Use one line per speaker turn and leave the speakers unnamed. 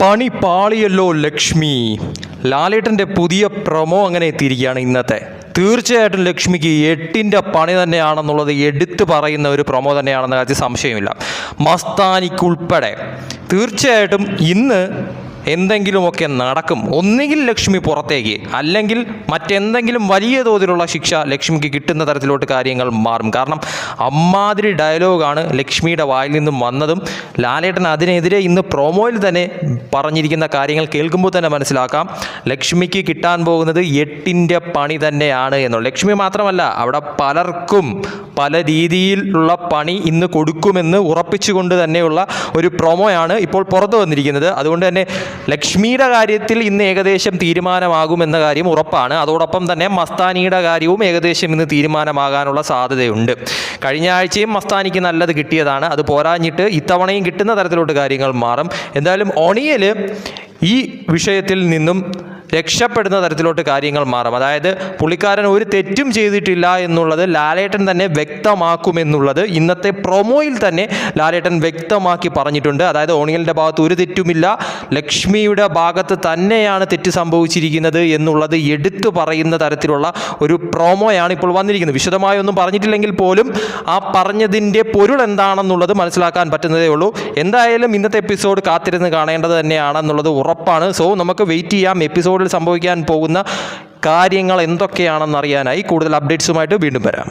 പണി പാളിയല്ലോ ലക്ഷ്മി ലാലേട്ടൻ്റെ പുതിയ പ്രൊമോ അങ്ങനെ എത്തിയിരിക്കുകയാണ് ഇന്നത്തെ തീർച്ചയായിട്ടും ലക്ഷ്മിക്ക് എട്ടിൻ്റെ പണി തന്നെയാണെന്നുള്ളത് എടുത്തു പറയുന്ന ഒരു പ്രൊമോ തന്നെയാണെന്ന കാര്യത്തിൽ സംശയമില്ല മസ്താനിക്കുൾപ്പെടെ തീർച്ചയായിട്ടും ഇന്ന് എന്തെങ്കിലുമൊക്കെ നടക്കും ഒന്നുകിൽ ലക്ഷ്മി പുറത്തേക്ക് അല്ലെങ്കിൽ മറ്റെന്തെങ്കിലും വലിയ തോതിലുള്ള ശിക്ഷ ലക്ഷ്മിക്ക് കിട്ടുന്ന തരത്തിലോട്ട് കാര്യങ്ങൾ മാറും കാരണം അമ്മാതിരി ഡയലോഗാണ് ലക്ഷ്മിയുടെ വായിൽ നിന്നും വന്നതും ലാലേട്ടൻ അതിനെതിരെ ഇന്ന് പ്രൊമോയിൽ തന്നെ പറഞ്ഞിരിക്കുന്ന കാര്യങ്ങൾ കേൾക്കുമ്പോൾ തന്നെ മനസ്സിലാക്കാം ലക്ഷ്മിക്ക് കിട്ടാൻ പോകുന്നത് എട്ടിൻ്റെ പണി തന്നെയാണ് എന്നുള്ളത് ലക്ഷ്മി മാത്രമല്ല അവിടെ പലർക്കും പല രീതിയിലുള്ള പണി ഇന്ന് കൊടുക്കുമെന്ന് ഉറപ്പിച്ചുകൊണ്ട് തന്നെയുള്ള ഒരു പ്രൊമോയാണ് ഇപ്പോൾ പുറത്തു വന്നിരിക്കുന്നത് അതുകൊണ്ട് തന്നെ ലക്ഷ്മിയുടെ കാര്യത്തിൽ ഇന്ന് ഏകദേശം തീരുമാനമാകുമെന്ന കാര്യം ഉറപ്പാണ് അതോടൊപ്പം തന്നെ മസ്താനിയുടെ കാര്യവും ഏകദേശം ഇന്ന് തീരുമാനമാകാനുള്ള സാധ്യതയുണ്ട് കഴിഞ്ഞ ആഴ്ചയും മസ്താനിക്ക് നല്ലത് കിട്ടിയതാണ് അത് പോരാഞ്ഞിട്ട് ഇത്തവണയും കിട്ടുന്ന തരത്തിലോട്ട് കാര്യങ്ങൾ മാറും എന്തായാലും ഒണിയൽ ഈ വിഷയത്തിൽ നിന്നും രക്ഷപ്പെടുന്ന തരത്തിലോട്ട് കാര്യങ്ങൾ മാറും അതായത് പുള്ളിക്കാരൻ ഒരു തെറ്റും ചെയ്തിട്ടില്ല എന്നുള്ളത് ലാലേട്ടൻ തന്നെ വ്യക്തമാക്കുമെന്നുള്ളത് ഇന്നത്തെ പ്രൊമോയിൽ തന്നെ ലാലേട്ടൻ വ്യക്തമാക്കി പറഞ്ഞിട്ടുണ്ട് അതായത് ഓണിയലിൻ്റെ ഭാഗത്ത് ഒരു തെറ്റുമില്ല ലക്ഷ്മിയുടെ ഭാഗത്ത് തന്നെയാണ് തെറ്റ് സംഭവിച്ചിരിക്കുന്നത് എന്നുള്ളത് എടുത്തു പറയുന്ന തരത്തിലുള്ള ഒരു പ്രൊമോയാണ് ഇപ്പോൾ വന്നിരിക്കുന്നത് വിശദമായി ഒന്നും പറഞ്ഞിട്ടില്ലെങ്കിൽ പോലും ആ പറഞ്ഞതിൻ്റെ പൊരുൾ എന്താണെന്നുള്ളത് മനസ്സിലാക്കാൻ പറ്റുന്നതേ ഉള്ളൂ എന്തായാലും ഇന്നത്തെ എപ്പിസോഡ് കാത്തിരുന്ന് കാണേണ്ടത് തന്നെയാണെന്നുള്ളത് ഉറപ്പാണ് സോ നമുക്ക് വെയിറ്റ് ചെയ്യാം എപ്പിസോഡിൽ ബൈബിളിൽ സംഭവിക്കാൻ പോകുന്ന കാര്യങ്ങൾ എന്തൊക്കെയാണെന്നറിയാനായി കൂടുതൽ അപ്ഡേറ്റ്സുമായിട്ട് വീണ്ടും വരാം